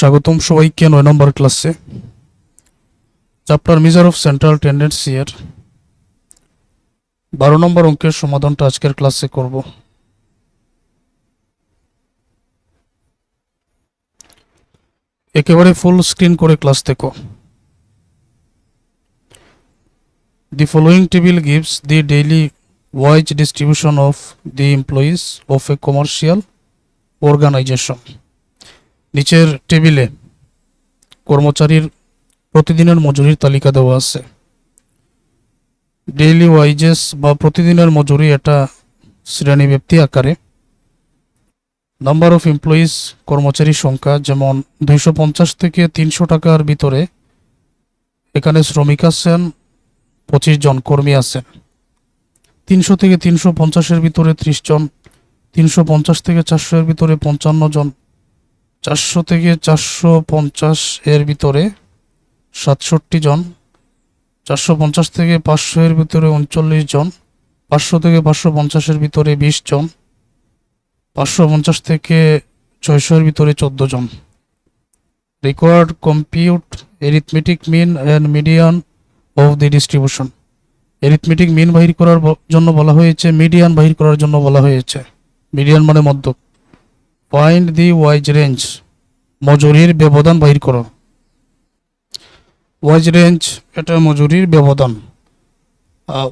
স্বাগতম সবাইকে নয় নম্বর ক্লাসে। Chapter measure of central tendency এর বারো নম্বর অঙ্কের সমাধানটা আজকের ক্লাসে করব। একেবারে ফুল স্ক্রিন করে ক্লাস দেখো। The following table gives the daily wage distribution of the employees of a commercial organization নিচের টেবিলে কর্মচারীর প্রতিদিনের মজুরির তালিকা দেওয়া আছে। ডেইলি ওয়াইজেস বা প্রতিদিনের মজুরি এটা শ্রেণীব্যাপ্তি আকারে। নাম্বার অফ এমপ্লয়িজ কর্মচারীর সংখ্যা যেমন দুইশো পঞ্চাশ থেকে তিনশো টাকার ভিতরে। এখানে শ্রমিক আছেন, পঁচিশ জন কর্মী আছেন। তিনশো থেকে তিনশো পঞ্চাশের ভিতরে ত্রিশ জন, তিনশো পঞ্চাশ থেকে চারশো এর ভিতরে পঞ্চান্ন জন চারশো থেকে চারশো পঞ্চাশ এর ভিতরে সাতষট্টি জন, চারশো পঞ্চাশ থেকে পাঁচশো এর ভিতরে উনচল্লিশ জন, পাঁচশো থেকে পাঁচশো পঞ্চাশের ভিতরে বিশ জন, পাঁচশো পঞ্চাশ থেকে ছয়শো এর ভিতরে চোদ্দ জন। Record compute arithmetic mean and median of the distribution arithmetic mean বাহির করার জন্য বলা হয়েছে মিডিয়ান বাহির করার জন্য বলা হয়েছে। মিডিয়ান মানে মধ্য ফাইন্ড দি ওয়াইজ রেঞ্জ মজুরির ব্যবধান বাহির করো। ওয়াইজ রেঞ্জ এটা মজুরির ব্যবধান।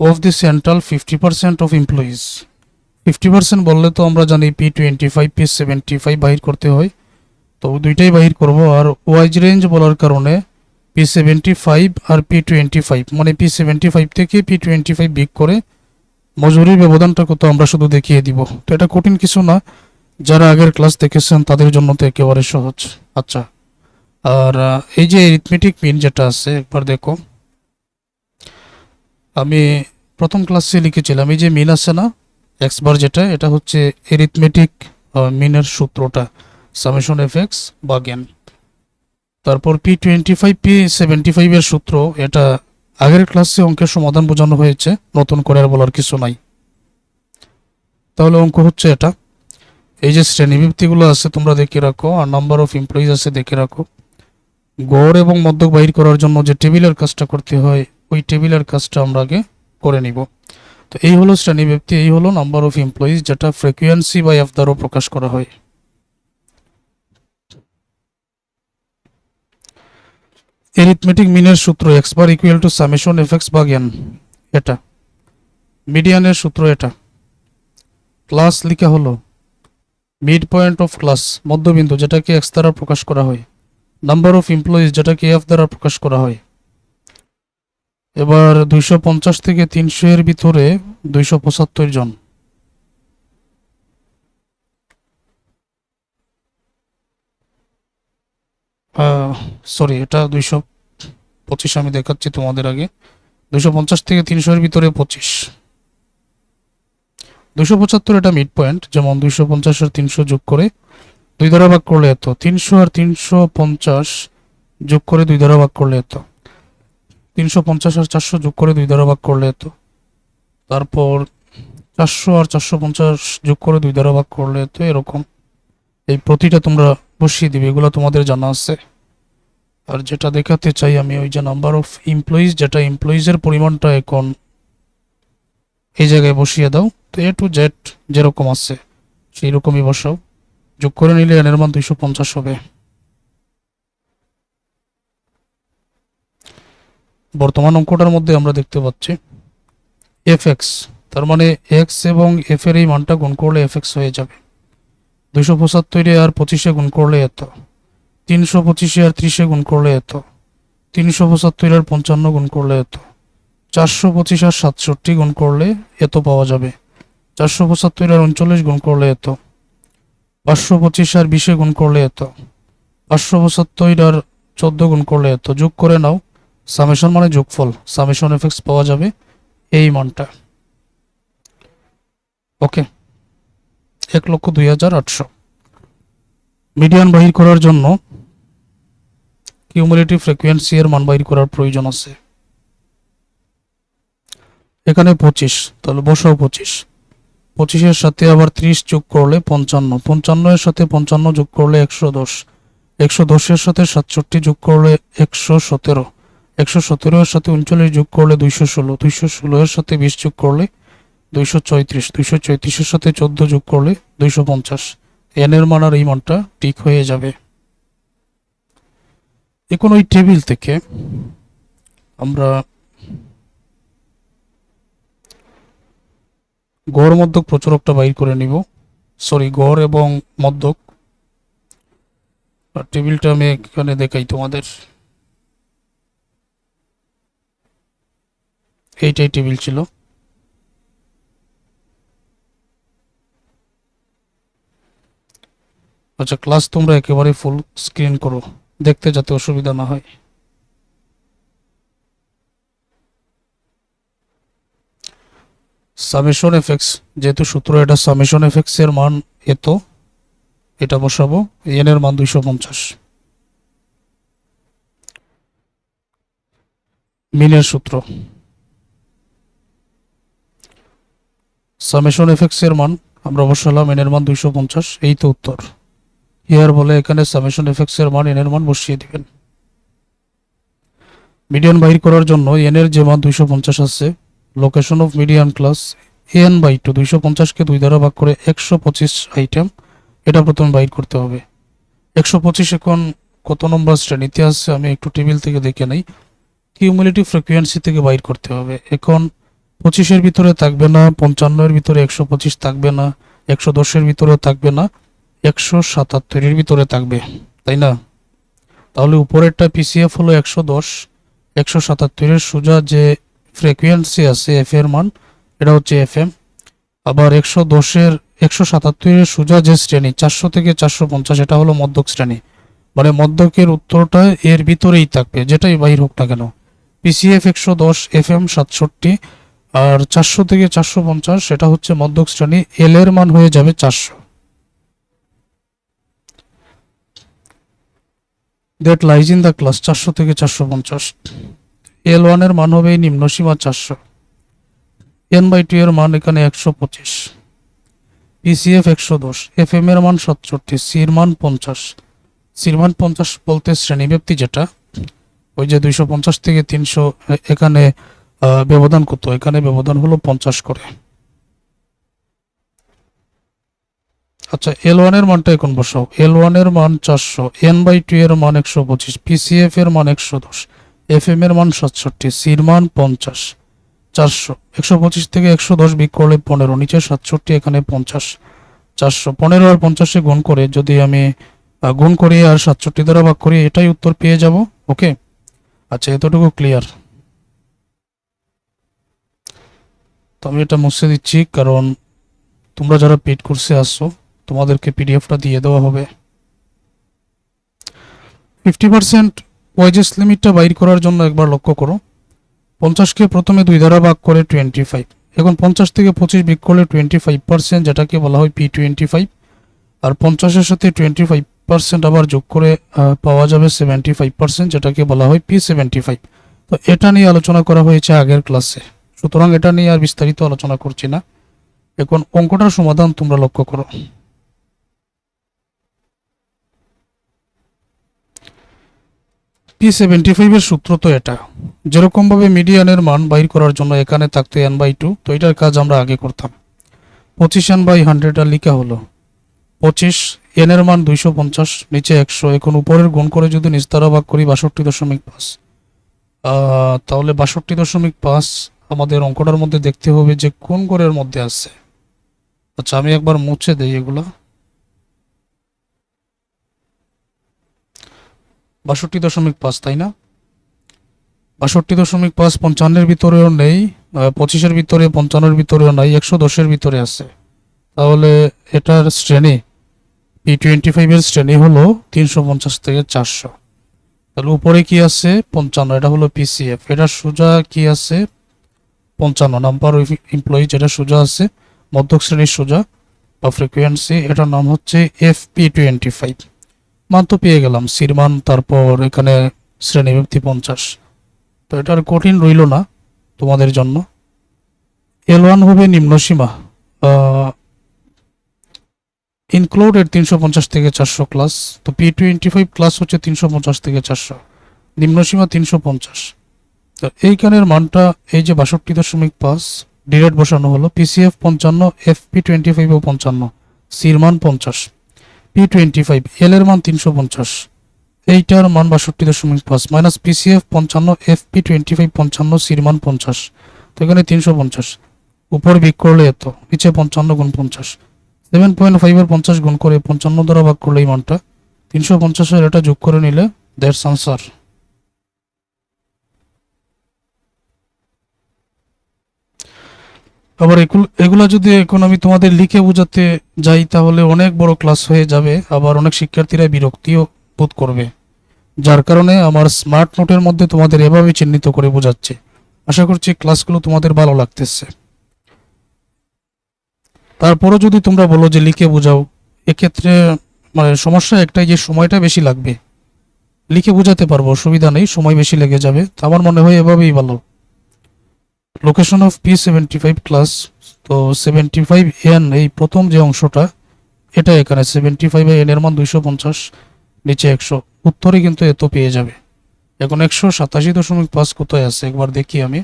Of the central fifty percent of employees fifty percent বললে তো আমরা জানি P twenty five P seventy five বাহির করতে হয়। তো দুইটাই বাহির করব। আর ওয়াইজ রেঞ্জ বলার কারণে পি সেভেন্টি ফাইভ আর পি টোয়েন্টি ফাইভ মানে পি সেভেন্টি ফাইভ থেকে পি টোয়েন্টি ফাইভ বিক করে মজুরির ব্যবধানটা কত আমরা শুধু দেখিয়ে দিব। তো এটা কঠিন কিছু না। যারা আগের ক্লাস দেখেছেন, তাদের জন্য তো একেবারে সহজ। আচ্ছা আর এই যে এরিথমেটিক মিন যেটা আছে, একবার দেখো। আমি প্রথম ক্লাসে লিখেছিলাম, এই যে মিন আছে না এক্সবার যেটা, এটা হচ্ছে এরিথমেটিক মিনের সূত্রটা সামেশন এফ এক্স বা জ্ঞান। তারপর P twenty five P seventy ফাইভের সূত্র, এটা আগের ক্লাসে অঙ্কের সমাধান বোঝানো হয়েছে, নতুন করে আর বলার কিছু নাই। তাহলে অঙ্ক হচ্ছে এটা। এই যে শ্রেণীবিভক্তিগুলো আছে, তোমরা দেখে রাখো, আর নাম্বার অফ এমপ্লয়িজ আছে দেখে রাখো। গড় এবং মধ্যক বাহির করার জন্য যে টেবিলের কাজটা করতে হয়, ওই টেবিলের কাজটা আমরা আগে করে নিব। তো এই হলো শ্রেণীব্যক্তি এই হলো নাম্বার অফ এমপ্লয়িজ যেটা ফ্রিকুয়েন্সি বা এফ দ্বারাও প্রকাশ করা হয়। এরিথমেটিক মিনের সূত্র X bar equal to summation F X বা জ্ঞান, এটা। মিডিয়ানের সূত্র এটা। ক্লাস লিখা হলো মিড পয়েন্ট অফ ক্লাস মধ্যবিন্দু, যেটাকে এক্স দ্বারা প্রকাশ করা হয়। নাম্বার অফ এমপ্লয়িজ যেটাকে এফ দ্বারা প্রকাশ করা হয়। এবার দুইশো পঞ্চাশ থেকে তিনশো এর ভিতরে দুইশো পঁচাত্তর জন। সরি এটা দুইশো পঁচিশ আমি দেখাচ্ছি তোমাদের আগে। দুইশো পঞ্চাশ থেকে তিনশো এর ভিতরে পঁচিশ। দুইশো পঁচাত্তর এটা মিড পয়েন্ট যেমন দুইশো পঞ্চাশ আর তিনশো যোগ করে দুই দ্বারা ভাগ করলে এত। তিনশো আর তিনশো পঞ্চাশ যোগ করে দুই দ্বারা ভাগ করলে এত। তিনশো পঞ্চাশ আর চারশো যোগ করে দুই দ্বারা ভাগ করলে এত। তারপর চারশো আর চারশো পঞ্চাশ যোগ করে দুই দ্বারা ভাগ করলে তো এরকম। এই প্রতিটা তোমরা বসিয়ে দিবে, এগুলো তোমাদের জানা আছে। আর যেটা দেখাতে চাই আমি ওই যে নাম্বার অফ এমপ্লয়িজ যেটা এমপ্লয়িজের পরিমাণটা এখন এই জায়গায় বসিয়ে দাও। তো এ টু জেড যেরকম আছে সেই রকমই বসাও। যোগ করে নিলে এনের মান দুইশো পঞ্চাশ হবে। বর্তমান অঙ্কটার মধ্যে আমরা দেখতে পাচ্ছি এফ এক্স তার মানে এক্স এবং এফ এর এই মানটা গুণ করলে এফ এক্স হয়ে যাবে। দুইশো পঁচাত্তরে আর পঁচিশে গুণ করলে এত। তিনশো পঁচিশে আর ত্রিশে গুণ করলে এত। তিনশো পঁচাত্তর আর পঞ্চান্ন গুণ করলে এত। চারশো পঁচিশ আর সাতষট্টি গুণ করলে এত পাওয়া যাবে। চারশো পঁচাত্তর আর উনচল্লিশ গুণ করলে এত। পাঁচশো পঁচিশ আর বিশে গুণ করলে এত। পাঁচশো পঁচাত্তর আর চোদ্দ গুণ করলে এত। যোগ করে নাও সামেশন মানে যোগফল। সামেশন এফেক্টস পাওয়া যাবে এই মানটা। ওকে। এক লক্ষ দুই হাজার আটশো। মিডিয়ান বাহির করার জন্য কিউমুলেটিভ ফ্রিকোয়েন্সি এর মান বাহির করার প্রয়োজন আছে। এখানে পঁচিশ, তাহলে বসাও পঁচিশ। পঁচিশের সাথে আবার ত্রিশ যোগ করলে পঞ্চান্ন। পঞ্চান্ন এর সাথে পঞ্চান্ন যোগ করলে একশো দশ। একশো দশের সাথে সাতষট্টি যোগ করলে একশো সতেরো। একশো সতেরো এর সাথে উনচল্লিশ যোগ করলে দুইশো ষোলো। দুইশো ষোলো এর সাথে বিশ যোগ করলে দুইশো চৌত্রিশ দুইশো চৌত্রিশের সাথে চোদ্দ যোগ করলে দুইশো পঞ্চাশ। এন এর মান আর এই মানটা ঠিক হয়ে যাবে। এখন ওই টেবিল থেকে আমরা গড়, মধ্যক, প্রচুরকটা বাইর করে নিব। সরি গড় এবং মধ্যক। আর টেবিলটা আমি এখানে দেখাই তোমাদের। এইটাই টেবিল ছিল। আচ্ছা ক্লাস তোমরা একেবারে ফুল স্ক্রিন করো। দেখতে যাতে অসুবিধা না হয়। সামেশন এফেক্স যেহেতু সূত্র এটা সামেশন এফেক্স এর মান এত, এটা বসাবো এন এর মান দুইশো পঞ্চাশ। মিনের সূত্র। সামেশন এফেক্স এর মান আমরা বসালাম এন এর মান দুইশো পঞ্চাশ, এই তো উত্তর। হিয়ার বলে এখানে সামেশন এফেক্স এর মান এন এর মান বসিয়ে দিবেন। মিডিয়ান বাহির করার জন্য এন এর যে মান দুইশো পঞ্চাশ আছে location of median class N by two দুইশো পঞ্চাশকে দুই দ্বারা ভাগ করে একশো পঁচিশ আইটেম এটা প্রথমে বাইর করতে হবে। একশো পঁচিশ এখন কত নম্বর শ্রেণীতে আছে আমি একটু টেবিল থেকে দেখে নেই। কিউমুলেটিভ ফ্রিকোয়েন্সি থেকে বাইর করতে হবে। এখন পঁচিশের ভিতরে থাকবে না পঞ্চান্নের ভিতরে একশো পঁচিশ থাকবে না, একশো দশের ভিতরে থাকবে না, একশো সাতাত্তরের ভিতরে থাকবে, তাই না? তাহলে উপরেরটা পিসিএফ হলো একশো দশ, একশো সাতাত্তরের সোজা যে ফ্রিকোয়েন্সি আছে এফ এর মান, এটা হচ্ছে এফ এম আবার একশো দশের, একশো সাতাত্তরের সোজা যে শ্রেণি, চারশো থেকে চারশো পঞ্চাশ, এটা হলো মধ্যক শ্রেণি। মানে মধ্যকের উত্তরটা এর ভিতরেই থাকবে, যেটাই বাহির হোক না কেন। পিসিএফ একশো দশ এফ এম সাতষট্টি, আর চারশো থেকে চারশো পঞ্চাশ সেটা হচ্ছে মধ্যক শ্রেণি, এল এর মান হয়ে যাবে চারশো। That lies in the class চারশো থেকে চারশো পঞ্চাশ। এল ওয়ানের মান হবে নিম্ন সীমা চারশো। এন বাই টু এর মান এখানে একশো পঁচিশ। পিসিএফ একশো দশ। এফ এম এর মান সাতষট্টি। সির মান পঞ্চাশ। সির মান পঞ্চাশ বলতে শ্রেণীব্যাপ্তি যেটা, ওই যে দুইশো পঞ্চাশ থেকে তিনশো এখানে ব্যবধান কত? এখানে ব্যবধান হলো পঞ্চাশ করে। আচ্ছা এল ওয়ানের মানটা এখন বসাও। এল ওয়ানের মান চারশো। এন বাই টু এর মান একশো পঁচিশ। পিসিএফ এর মান একশো দশ। এফ এম এর মান সাতষট্টি, সির মান পঞ্চাশ, চারশো, একশো পঁচিশ থেকে একশো দশ বিক করলে পনেরো, নিচে সাতষট্টি, এখানে পঞ্চাশ, চারশো, পনেরো আর পঞ্চাশে গুণ করে যদি আমি গুণ করি আর সাতষট্টি দ্বারা ভাগ করি, এটাই উত্তর পেয়ে যাব, ওকে? আচ্ছা এতটুকু ক্লিয়ার তো আমি এটা মুছে দিচ্ছি, কারণ তোমরা যারা পেড কোর্সে আসছো, তোমাদেরকে পিডিএফটা দিয়ে দেওয়া হবে। ফিফটি পার্সেন্ট ওয়েজেস লিমিটটা বাইর করার জন্য একবার লক্ষ্য করো। পঞ্চাশকে প্রথমে দুই দ্বারা ভাগ করে টোয়েন্টি ফাইভ এখন পঞ্চাশ থেকে পঁচিশ বিক করলে টোয়েন্টি ফাইভ পার্সেন্ট যেটাকে বলা হয় পি টোয়েন্টি ফাইভ আর পঞ্চাশের সাথে টোয়েন্টি ফাইভ পার্সেন্ট আবার যোগ করে পাওয়া যাবে সেভেন্টি ফাইভ পার্সেন্ট যেটাকে বলা হয় পি সেভেন্টি ফাইভ তো এটা নিয়ে আলোচনা করা হয়েছে আগের ক্লাসে। সুতরাং এটা নিয়ে আর বিস্তারিত আলোচনা করছি না। এখন অঙ্কটার সমাধান তোমরা লক্ষ্য করো। পি সেভেন্টি ফাইভের সূত্র তো এটা। যেরকমভাবে মিডিয়ানের মান বাইর করার জন্য এখানে থাকতো এন বাই টু তো এটার কাজ আমরা আগে করতাম। পঁচিশ এন বাই হান্ড্রেড আর লিখা হলো। পঁচিশ এন এর মান দুইশো পঞ্চাশ, নিচে একশো, এখন উপরের গুণ করে যদি নিস্তারা ভাগ করি বাষট্টি দশমিক পাঁচ। তাহলে বাষট্টি দশমিক পাঁচ আমাদের অঙ্কটার মধ্যে দেখতে হবে যে কোন গড়ের মধ্যে আছে। আচ্ছা আমি একবার মুছে দেই এগুলা। বাষট্টি দশমিক পাঁচ, তাই না? বাষট্টি দশমিক পাঁচ পঞ্চান্নের ভিতরেও নেই পঁচিশের ভিতরে, পঞ্চান্নের ভিতরেও নাই, একশো দশের ভিতরে আছে। তাহলে এটার শ্রেণি, পি টোয়েন্টি ফাইভের শ্রেণি হলো তিনশো পঞ্চাশ থেকে চারশো। তাহলে উপরে কি আছে? পঞ্চান্ন, এটা হলো পিসিএফ এটা সোজা কি আছে? পঞ্চান্ন নাম্বার এমপ্লয়ি যেটা সোজা আছে, মধ্যক শ্রেণির সোজা, বা ফ্রিকোয়েন্সি এটার নাম হচ্ছে এফ পি টোয়েন্টি ফাইভ মান তো পেয়ে গেলাম সির মান তারপর এখানে শ্রেণীব্যাপ্তি পঞ্চাশ। তো এটা আর কঠিন রইল না তোমাদের জন্য। এল ওয়ান হবে নিম্ন সীমা ইনক্লুডেড তিনশো পঞ্চাশ থেকে চারশো ক্লাস তো পি টোয়েন্টি ফাইভ ক্লাস হচ্ছে তিনশো পঞ্চাশ থেকে চারশো নিম্নসীমা তিনশো পঞ্চাশ। তো এইখানের মানটা এই যে বাষট্টি দশমিক পাঁচ, ডিরেক্ট বসানো হলো পিসিএফ পঞ্চান্ন এফ পি টোয়েন্টি ফাইভ ও পঞ্চান্ন সির মান পঞ্চাশ। পি টোয়েন্টি ফাইভ এল এর মান তিনশো পঞ্চাশ। এইটার মান বাষট্টি দশমিক পাঁচ মাইনাস পিসিএফ পঞ্চান্ন এফ পি টোয়েন্টি ফাইভ পঞ্চান্ন সির মান পঞ্চাশ। তো এখানে তিনশো পঞ্চাশ। উপর বিক করলে এত, নিচে পঞ্চান্ন গুণ পঞ্চাশ। সেভেন পয়েন্ট ফাইভের পঞ্চাশ গুণ করে পঞ্চান্ন দ্বারা ভাগ করলে এই মানটা, তিনশো পঞ্চাশের এটা যোগ করে নিলে দ্যাটস আনসার আবার এগুলো, এগুলা যদি এখন আমি তোমাদের লিখে বোঝাতে যাই, তাহলে অনেক বড় ক্লাস হয়ে যাবে। আবার অনেক শিক্ষার্থীরা বিরক্তিও বোধ করবে। যার কারণে আমার স্মার্ট নোটের মধ্যে তোমাদের এভাবে চিহ্নিত করে বোঝাচ্ছে। আশা করছি ক্লাসগুলো তোমাদের ভালো লাগতেছে। তারপরও যদি তোমরা বলো যে লিখে বোঝাও, এক্ষেত্রে মানে সমস্যা একটাই যে সময়টা বেশি লাগবে। লিখে বোঝাতে পারব, অসুবিধা নেই, সময় বেশি লেগে যাবে। আমার মনে হয় এভাবেই ভালো। Location of P seventy five class তো সেভেন্টি ফাইভ এন এই প্রথম যে অংশটা, এটা এখানে সেভেন্টি ফাইভ এন এর মান দুইশো পঞ্চাশ, নিচে একশো। উত্তরে কিন্তু এত পেয়ে যাবে। এখন একশো সাতাশি দশমিক পাঁচ কোথায় আছে? একবার দেখি আমি।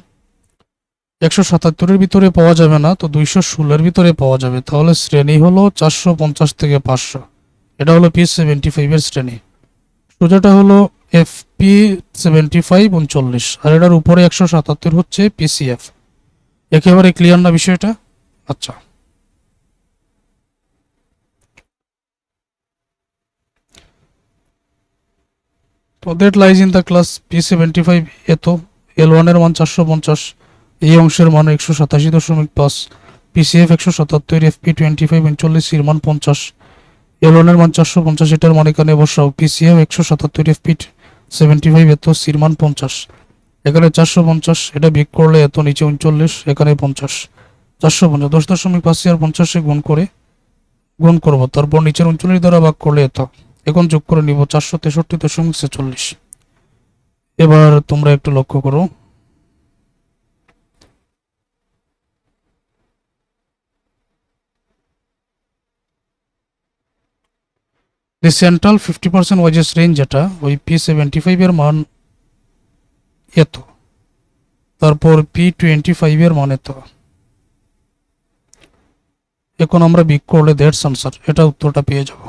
একশো সাতাত্তরের ভিতরে পাওয়া যাবে না, তো দুইশো ষোলোর ভিতরে পাওয়া যাবে। তাহলে শ্রেণি হলো চারশো পঞ্চাশ থেকে পাঁচশো। এটা হলো পি সেভেন্টি ফাইভের শ্রেণি। সোজাটা হলো এফ পি সেভেন্টি ফাইভ উনচল্লিশ। আর এটার উপরে একশো সাতাত্তর হচ্ছে পিসিএফ একেবারে ক্লিয়ার না বিষয়টা? আচ্ছা। তো that lies in the class P seventy five এত এল ওয়ানের মান চারশো পঞ্চাশ, এই অংশের মান একশো সাতাশি দশমিক পাঁচ পিসিএফ একশো সাতাত্তর এফ পি টোয়েন্টি ফাইভ উনচল্লিশ, এর মান পঞ্চাশ এল ওয়ানের মান চারশো পঞ্চাশ, এটার মান এখানে বসাও পিসিএফ একশো সাতাত্তর এফ পি সেভেন্টি ফাইভ এত সির মান পঞ্চাশ। এখানে চারশো পঞ্চাশ, এটা বিক করলে এত নিচে উনচল্লিশ, এখানে পঞ্চাশ। চারশো পঞ্চাশ, দশ দশমিক পাঁচ আর পঞ্চাশে গুণ করে, গুণ করব। তারপর নিচের উনচল্লিশ দ্বারা ভাগ করলে এত। এখন যোগ করে নিব চারশো তেষট্টি দশমিক ছেচল্লিশ। এবার তোমরা একটু লক্ষ্য করো। The central fifty percent wages range যেটা ওই পি সেভেন্টি ফাইভের মান এত। তারপর পি টোয়েন্টি ফাইভের মান এত। এখন আমরা বিক করলে দ্যাটস আনসার এটা উত্তরটা পেয়ে যাব।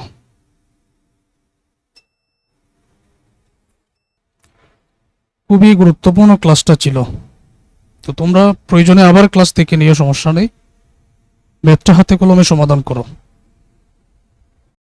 খুবই গুরুত্বপূর্ণ ক্লাসটা ছিল। তো তোমরা প্রয়োজনে আবার ক্লাস থেকে নিয়ে সমস্যা নেই। ম্যাথটা হাতে কলমে সমাধান করো।